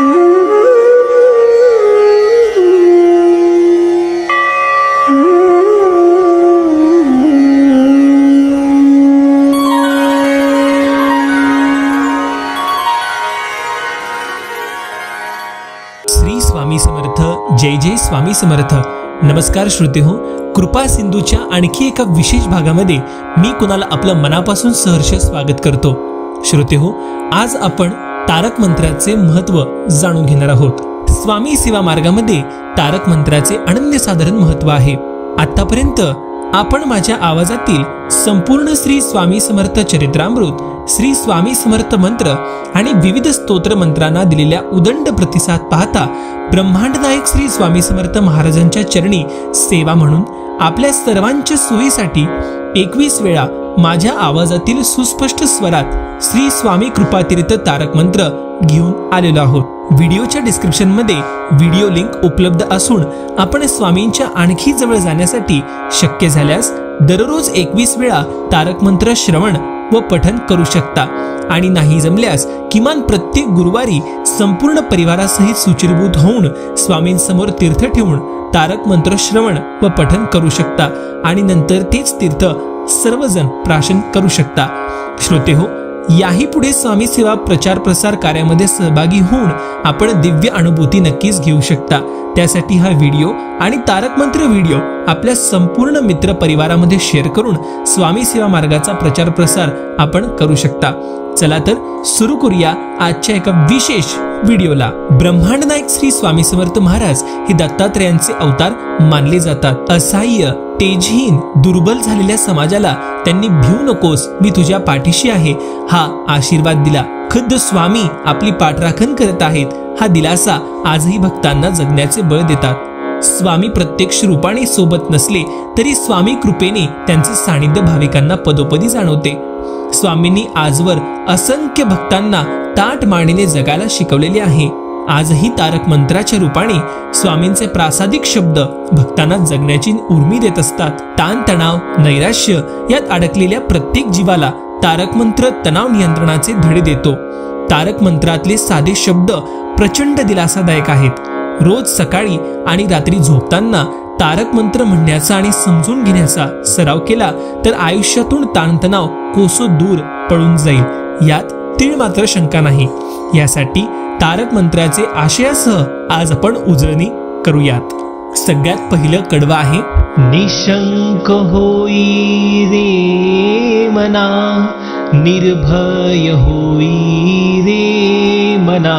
श्री स्वामी समर्थ जय जय स्वामी समर्थ. नमस्कार श्रोते हो कृपा सिंधूच्या आणखी एका विशेष भागामध्ये मी कुणाला आपलं मनापासून सहर्ष स्वागत करतो. श्रोते हो आज आपण तारक मंत्राचे महत्त्व जाणून घेणार आहोत. स्वामी सेवा मार्गामध्ये तारक मंत्राचे अनन्यसाधारण महत्त्व आहे. आतापर्यंत आपण माझ्या आवाजातील संपूर्ण श्री स्वामी समर्थ चरित्रामृत श्री स्वामी समर्थ मंत्र आणि विविध स्तोत्र मंत्रांना दिलेल्या उदंड प्रतिसाद पाहता ब्रह्मांड नायक श्री स्वामी समर्थ महाराजांच्या चरणी सेवा म्हणून आपल्या सर्वांच्या सोयीसाठी एकवीस वेळा माझ्या आवाजातील सुस्पष्ट स्वरात श्री स्वामी कृपातीर्थ तारक मंत्र घेऊन आलेलो आहोत. व्हिडिओच्या डिस्क्रिप्शनमध्ये व्हिडिओ लिंक उपलब्ध असून आपण स्वामींच्या आणखी जवळ जाण्यासाठी शक्य झाल्यास दररोज एकवीस वेळा तारक मंत्र श्रवण व पठन करू शकता. आणि नाही जमल्यास किमान प्रत्येक गुरुवारी संपूर्ण परिवारासहित सुचिरभूत होऊन स्वामींसमोर तीर्थ ठेवून तारक मंत्र श्रवण व पठन करू शकता. आणि नंतर तेच तीर्थ सर्वजण प्राशन करू शकता. श्रोते हो याही पुढे स्वामी सेवा प्रचार प्रसार कार्यामध्ये सहभागी होऊन आपण दिव्य अनुभूती नक्कीच घेऊ शकता. त्यासाठी हा व्हिडिओ आणि तारक मंत्र व्हिडिओ आपल्या संपूर्ण मित्र परिवारामध्ये शेअर करून स्वामी सेवा मार्गाचा प्रचार प्रसार आपण करू शकता. चला तर सुरू करूया आजच्या एका विशेष व्हिडिओला ब्रह्मांड नायक श्री स्वामी समर्थ महाराज हे दत्तात्रयांचे अवतार मानले जातात. असहाय्य तेजहीन दुर्बल झालेल्या समाजाला त्यांनी भिवू नकोस मी तुझ्या पाठीशी आहे. हा आशीर्वाद दिला. खुद्द स्वामी आपली पाठराखण करत आहेत. हा दिलासा आजही भक्तांना जगण्याचे बळ देतात. स्वामी प्रत्यक्ष रूपाने सोबत नसले तरी स्वामी कृपेने त्यांचे सानिध्य भाविकांना पदोपदी जाणवते. स्वामींनी आजवर असंख्य भक्तांना ताट मानेने जगायला शिकवलेले आहे. आजही तारक मंत्राच्या रूपाने स्वामींचे प्रासादिक शब्द भक्तांना जगण्याची उर्मी देत असतात. ताणतणाव नैराश्य यात अडकलेल्या प्रत्येक जीवाला तारक मंत्र तणाव नियंत्रणाचे धडे देतो. तारक मंत्रातले साधे शब्द प्रचंड दिलासादायक आहेत. रोज सकाळी आणि रात्री झोपताना तारक मंत्र म्हणण्याचा आणि समजून घेण्याचा सराव केला तर आयुष्यातून ताणतणाव कोसो दूर पळून जाईल यात तीळ मात्र शंका नाही. यासाठी तारक मंत्राचे आशयासह आज आपण उजळणी करूयात. सगळ्यात पहिलं कडवं आहे निशंक होई रे मना निर्भय होई रे मना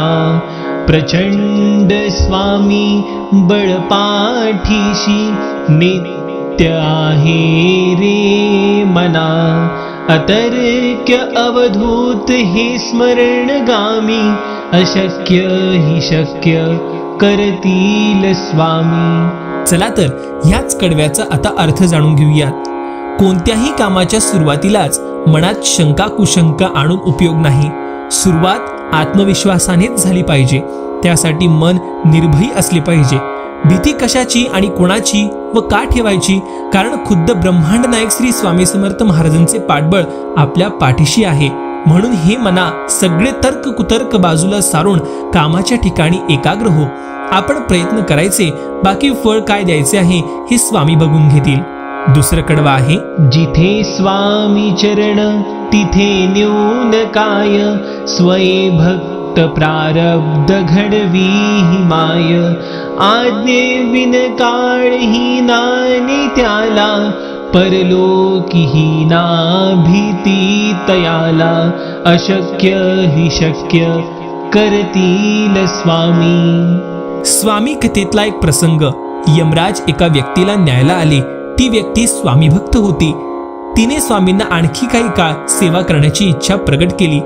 प्रचंड स्वामी बळपाठीशी नित्य आहे रे मना. अतर्क्य अवधूत हे स्मरणगामी अशक्य हि शक्य करतील स्वामी. चला तर ह्याच कडव्याचा आता अर्थ जाणून घेऊयात. कोणत्याही कामाच्या सुरुवातीलाच मनात शंका कुशंका आणून उपयोग नाही. सुरुवात आत्मविश्वासानेच झाली पाहिजे. त्यासाठी मन निर्भयी असले पाहिजे. भीती कशाची आणि कोणाची व का ठेवायची? कारण खुद्द ब्रह्मांड नायक श्री स्वामी समर्थ महाराजांचे पाठबळ आपल्या पाठीशी आहे. म्हणून हे मना सगळे तर्क कुतर्क बाजूला सारून कामाच्या ठिकाणी एकाग्र हो. आपण प्रयत्न करायचे बाकी फळ काय द्यायचे आहे हे स्वामी बघून घेतील. दुसरं कडवं आहे. जिथे स्वामी चरण तिथे न्यून काय? स्वये भक्त प्रारब्ध घडवी माय. आज्ञे विन काळही नाने त्याला. परलोकीही ना भीती तयाला. अशक्य हि शक्य करतील स्वामी. स्वामी कथेतला एक प्रसंग. यमराज एका व्यक्तीला न्यायला आले. ती व्यक्ती स्वामीभक्त होती. तिने स्वामींना आणखी काही काळ सेवा करण्याची इच्छा प्रकट केली.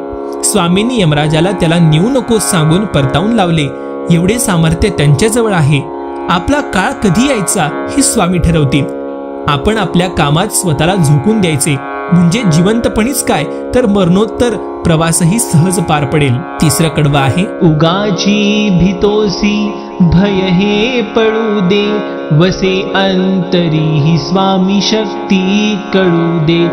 स्वामींनी यमराजाला त्याला नेऊ नको सांगून परतावून लावले. एवढे सामर्थ्य त्यांच्याजवळ आहे. आपला काळ कधी यायचा हे स्वामी ठरवतील. आपण आपल्या कामात स्वतःला झोकून द्यायचे. म्हणजे जिवंतपणीच काय? तर मरणोत्तर प्रवासही सहज पार पडेल. तिसरं कडवं आहे उगाची भितोसी भय हे पडू दे. वसे अंतरी ही स्वामी शक्ती कळू दे.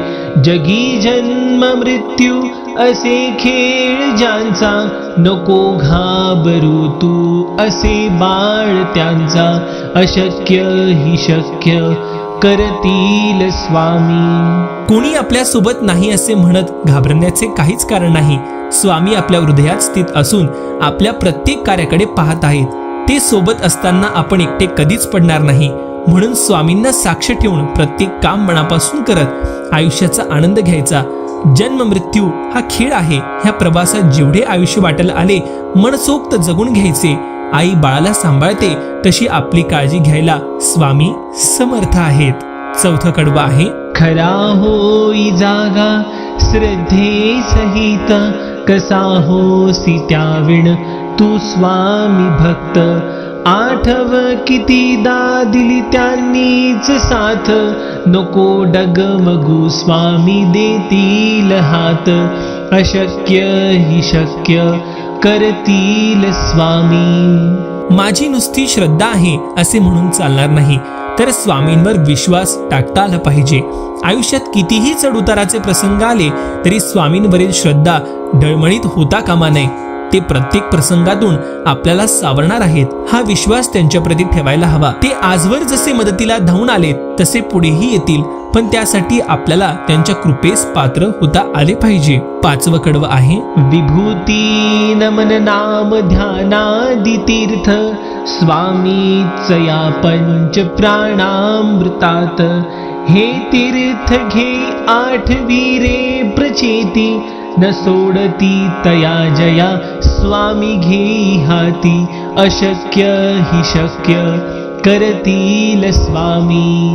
जगी जन्म मृत्यू असे खेळ ज्यांचा नको घाबरू तू असे बाळ त्यांचा. अशक्य ही शक्य करतील स्वामी. कोणी आपल्यासोबत नाही असे म्हणत घाबरण्याचे काहीच कारण नाही. स्वामी आपल्या हृदयात स्थित असून आपल्या प्रत्येक कार्याकडे पाहत आहेत. ते सोबत असताना आपण एकटे कधीच पडणार नाही. म्हणून स्वामींना साक्ष ठेवून प्रत्येक काम मनापासून करत आयुष्याचा आनंद घ्यायचा. जन्म मृत्यू हा खेळ आहे. ह्या प्रवासात जेवढे आयुष्य वाटायला आले मनसोक्त जगून घ्यायचे. आई बाळाला सांभाळते तशी आपली काळजी घ्यायला स्वामी समर्थ आहेत. चौथं कडवं आहे. खरा होई जागा श्रद्धे सहित कसा सित्या विण? तू स्वामी भक्त. आठव कितीदा दिली त्यांनीच साथ. नको डगमगू स्वामी देतील हात. अशक्य ही शक्य करतील स्वामी. माझी नुसती श्रद्धा आहे असे म्हणून चालणार नाही. तर स्वामींवर विश्वास टाकता आला पाहिजे. आयुष्यात कितीही चढउताराचे प्रसंग आले तरी स्वामींवरील श्रद्धा डळमळीत होता कामा नये. ते प्रत्येक प्रसंगातून आपल्याला सावरणार आहेत. हा विश्वास त्यांच्याप्रती ठेवायला हवा. ते आजवर जसे मदतीला धावून आलेत तसे पुढेही येतील. पण त्यासाठी आपल्याला त्यांच्या कृपेस पात्र होता आले पाहिजे. पाचवं कडवं आहे विभूती नमन नाम ध्यानादि तीर्थ स्वामीच या पंच प्राणामृतात. हे तीर्थ घे आठवीरे प्रचेती न सोडती तया जया स्वामी घेई हाती अशक्य ही शक्य करतील स्वामी.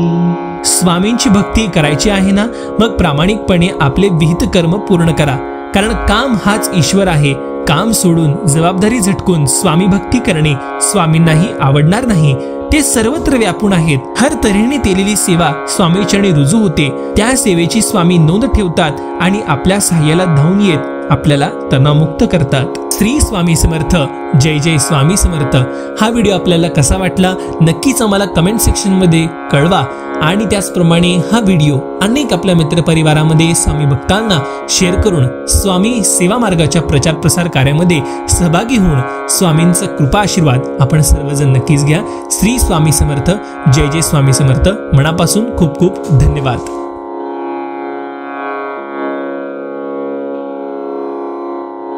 स्वामींची भक्ती करायची आहे ना मग प्रामाणिकपणे आपले विहित कर्म पूर्ण करा. कारण काम हाच ईश्वर आहे. काम सोडून जबाबदारी झटकून स्वामी भक्ती करणे स्वामींनाही आवडणार नाही. ते सर्वत्र व्यापून आहेत. हर तऱ्हेने केलेली सेवा स्वामीचरणी रुजू होते. त्या सेवेची स्वामी नोंद ठेवतात आणि आपल्या सहाय्याला धावून येत. आपल्याला तणावमुक्त करतात. श्री स्वामी समर्थ. जय जय स्वामी समर्थ. हा व्हिडिओ आपल्याला कसा वाटला? नक्कीच आम्हाला कमेंट सेक्शनमध्ये कळवा. आणि त्याचप्रमाणे हा व्हिडिओ अनेक आपल्या मित्रपरिवारामध्ये स्वामी भक्तांना शेअर करून स्वामी सेवा मार्गाच्या प्रचार प्रसार कार्यामध्ये सहभागी होऊन स्वामींचा कृपा आशीर्वाद आपण सर्वजण नक्कीच घ्या. श्री स्वामी समर्थ. जय जय स्वामी समर्थ. मनापासून खूप खूप धन्यवाद.